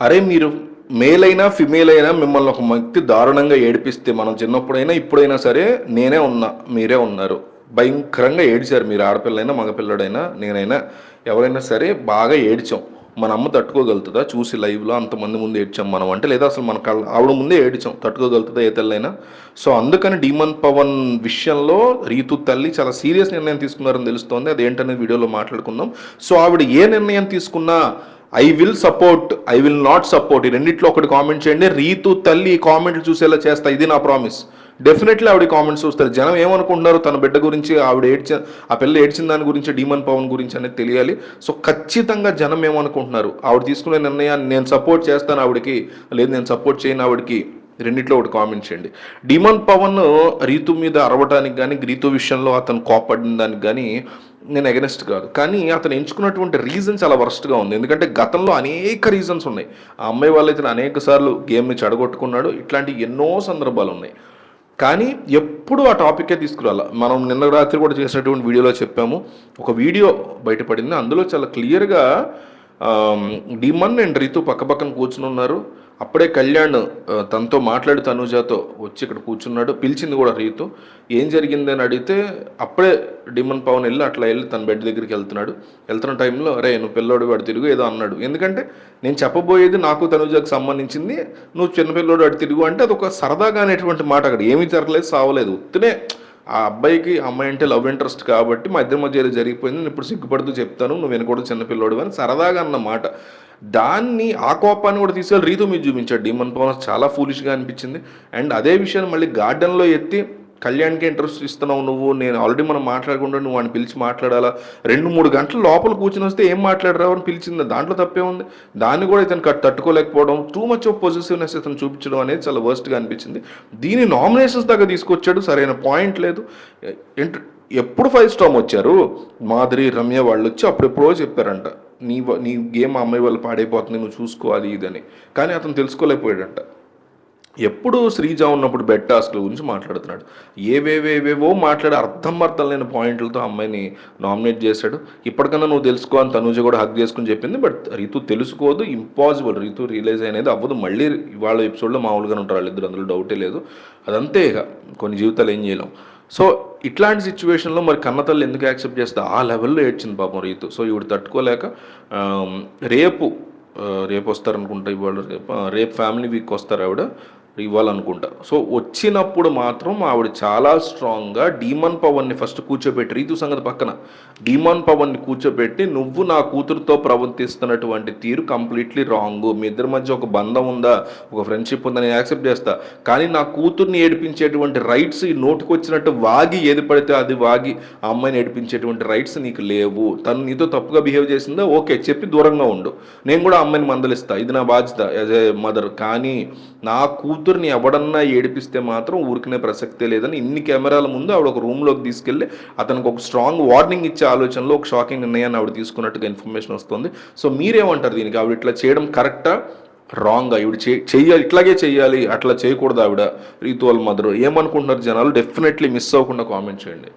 అరే మీరు మేల్ అయినా ఫిమేల్ అయినా మిమ్మల్ని ఒక వ్యక్తి దారుణంగా ఏడిపిస్తే మనం చిన్నప్పుడైనా ఇప్పుడైనా సరే నేనే ఉన్నా మీరే ఉన్నారు. భయంకరంగా ఏడిచారు మీరు ఆడపిల్లైనా మగపిల్లడైనా నేనైనా. ఎవరైనా సరే బాగా ఏడ్చాం. మన అమ్మ తట్టుకోగలుగుతుందా? చూసి లైవ్లో అంతమంది ముందు ఏడ్చాం మనం అంటే లేదా అసలు మన కళ్ళ ఆవిడ ముందే ఏడ్చాం. తట్టుకోగలుగుతుందా ఏ తల్లైనా? సో అందుకని డీమన్ పవన్ విషయంలో రీతు తల్లి చాలా సీరియస్ నిర్ణయం తీసుకున్నారని తెలుస్తోంది. అదేంటనేది వీడియోలో మాట్లాడుకుందాం. సో ఆవిడ ఏ నిర్ణయం తీసుకున్నా I will support I will not support ఈ రెండిట్లో ఒకటి కామెంట్ చేయండి. రీతు తల్లి ఈ కామెంట్లు చూసేలా చేస్తా. ఇది నా ప్రామిస్ డెఫినెట్లీ ఆవిడ కామెంట్స్ చూస్తారు. జనం ఏమనుకుంటున్నారు? తన బిడ్డ గురించి ఆవిడ ఏడ్చిన ఆ పిల్ల ఏడ్చిన దాని గురించి డీమన్ పవన్ గురించి అనేది తెలియాలి. సో ఖచ్చితంగా జనం ఏమనుకుంటున్నారు? ఆవిడ తీసుకునే నిర్ణయాన్ని నేను సపోర్ట్ చేస్తాను ఆవిడకి. లేదు నేను సపోర్ట్ చేయను ఆవిడకి. రెండిట్లో ఒకటి కామెంట్ చేయండి. డిమాండ్ పవన్ రీతు మీద అరవటానికి కానీ రీతు విషయంలో అతను కోపడిన దానికి కానీ నేను ఎగనెస్ట్ కాదు. కానీ అతను ఎంచుకున్నటువంటి రీజన్ చాలా వరస్ట్గా ఉంది. ఎందుకంటే గతంలో అనేక రీజన్స్ ఉన్నాయి. ఆ అమ్మాయి వాళ్ళైతే అనేక సార్లు గేమ్ని చెడగొట్టుకున్నాడు. ఇట్లాంటి ఎన్నో సందర్భాలు ఉన్నాయి. కానీ ఎప్పుడు ఆ టాపికే తీసుకురాల? మనం నిన్న రాత్రి కూడా చేసినటువంటి వీడియోలో చెప్పాము. ఒక వీడియో బయటపడింది. అందులో చాలా క్లియర్గా డిమన్ అండ్ రీతు పక్కపక్కన కూర్చుని ఉన్నారు. అప్పుడే కళ్యాణ్ తనతో మాట్లాడి తనుజాతో వచ్చి ఇక్కడ కూర్చున్నాడు. పిలిచింది కూడా రీతు. ఏం జరిగింది అని అడిగితే అప్పుడే డిమన్ పవన్ వెళ్ళి అట్లా వెళ్ళి తన బెడ్ దగ్గరికి వెళ్తున్నాడు. వెళ్తున్న టైంలో అరే నువ్వు పిల్లోడు వాడు తిరుగు ఏదో అన్నాడు. ఎందుకంటే నేను చెప్పబోయేది నాకు తనుజాకు సంబంధించింది. నువ్వు చిన్నపిల్లోడు వాడు తిరుగు అంటే అది ఒక సరదాగా అనేటువంటి మాట అక్కడ. ఏమీ జరగలేదు సావలేదు. ఉత్తినే ఆ అబ్బాయికి అమ్మాయి అంటే లవ్ ఇంట్రెస్ట్ కాబట్టి మా ఇద్దరి మధ్య మధ్యలో జరిగిపోయింది. నేను ఇప్పుడు సిగ్గుపడుతూ చెప్తాను నువ్వు వినకూడదు చిన్నపిల్లోడు అని సరదాగా అన్న మాట. దాన్ని ఆ కోపాన్ని కూడా తీసుకెళ్ళి రీతు మీద చూపించాడు. డీమన్ పవన్ చాలా ఫూలిష్గా అనిపించింది. అండ్ అదే విషయాన్ని మళ్ళీ గార్డెన్లో ఎత్తి కళ్యాణ్కి ఇంట్రెస్ట్ ఇస్తున్నావు నువ్వు నేను ఆల్రెడీ మనం మాట్లాడకుండా నువ్వు వాడిని పిలిచి మాట్లాడాలా? రెండు మూడు గంటలు లోపల కూర్చుని వస్తే ఏం మాట్లాడరావు అని పిలిచింది. దాంట్లో తప్పే ఉంది. దాన్ని కూడా ఇతను కట్ తట్టుకోలేకపోవడం టూ మచ్ ఆఫ్ పొజిటివ్నెస్ ఇతను చూపించడం అనేది చాలా వర్స్ట్గా అనిపించింది. దీని నామినేషన్స్ దాకా తీసుకొచ్చాడు. సరైన పాయింట్ లేదు. ఎప్పుడు ఫైవ్ స్టామ్ వచ్చారు? మాధురి రమ్య వాళ్ళు వచ్చి అప్పుడెప్పుడో చెప్పారంట. నీ నీ గేమ్ ఆ అమ్మాయి వాళ్ళు పాడైపోతుంది నువ్వు చూసుకోవాలి ఇదని కానీ అతను తెలుసుకోలేకపోయాడంట. ఎప్పుడు శ్రీజ ఉన్నప్పుడు బెడ్ టాస్క్ల గురించి మాట్లాడుతున్నాడు. ఏవేవేవేవో మాట్లాడే అర్థం అర్థం లేని పాయింట్లతో అమ్మాయిని నామినేట్ చేశాడు. ఇప్పటికన్నా నువ్వు తెలుసుకో అని తనుజ కూడా హక్ చేసుకుని చెప్పింది బట్ రీతు తెలుసుకోదు ఇంపాసిబుల్ రీతు రియలైజ్ అనేది అవ్వదు. మళ్ళీ ఇవాళ ఎపిసోడ్లో మామూలుగానే ఉంటారు వాళ్ళిద్దరు అందులో డౌటే లేదు. అదంతే ఇక. కొన్ని జీవితాలు ఏం చేయలేం. సో ఇట్లాంటి సిచ్యువేషన్లో మరి కన్నతల్లి ఎందుకు యాక్సెప్ట్ చేస్తే ఆ లెవెల్లో ఏడ్చింది పాపం రీతు. సో ఇవిడు తట్టుకోలేక రేపు రేపు వస్తారనుకుంటా ఇవాళ రేపు రేపు ఫ్యామిలీ వీక్ వస్తారు ఆవిడ. ఇవ్వాలనుకుంటారు సో వచ్చినప్పుడు మాత్రం ఆవిడ చాలా స్ట్రాంగ్గా డీమన్ పవన్ని ఫస్ట్ కూర్చోబెట్టి రీతు సంగతి పక్కన. డీమన్ పవన్ని కూర్చోబెట్టి నువ్వు నా కూతురుతో ప్రవర్తిస్తున్నటువంటి తీరు కంప్లీట్లీ రాంగ్. మీ ఇద్దరి మధ్య ఒక బంధం ఉందా? ఒక ఫ్రెండ్షిప్ ఉందా? నేను యాక్సెప్ట్ చేస్తా. కానీ నా కూతుర్ని ఏడిపించేటువంటి రైట్స్ ఈ నోటికి వచ్చినట్టు వాగి ఏది పడితే అది వాగి ఆ అమ్మాయిని ఏడిపించేటువంటి రైట్స్ నీకు లేవు. తను నీతో తప్పుగా బిహేవ్ చేసిందా? ఓకే చెప్పి దూరంగా ఉండు. నేను కూడా అమ్మాయిని మందలిస్తా. ఇది నా బాధ్యత యాజ్ ఏ మదర్. కానీ నా కూతుర్ని ఎవడన్నా ఏడిపిస్తే మాత్రం ఊరికనే ప్రసక్తే లేదని ఇన్ని కెమెరాల ముందు ఆవిడ ఒక రూమ్లోకి తీసుకెళ్ళి అతనికి ఒక స్ట్రాంగ్ వార్నింగ్ ఇచ్చే ఆలోచనలో ఒక షాకింగ్ నిర్ణయాన్ని ఆవిడ తీసుకున్నట్టుగా ఇన్ఫర్మేషన్ వస్తుంది. సో మీరేమంటారు దీనికి? ఆవిడ ఇట్లా చేయడం కరెక్టా? రాంగ్ ఆవిడ చే చెయ్యాలి ఇట్లాగే చేయాలి అట్లా చేయకూడదు ఆవిడ. రీతువల్ వాళ్ళ మదర్. ఏమనుకుంటున్నారు జనాలు? డెఫినెట్లీ మిస్ అవ్వకుండా కామెంట్ చేయండి.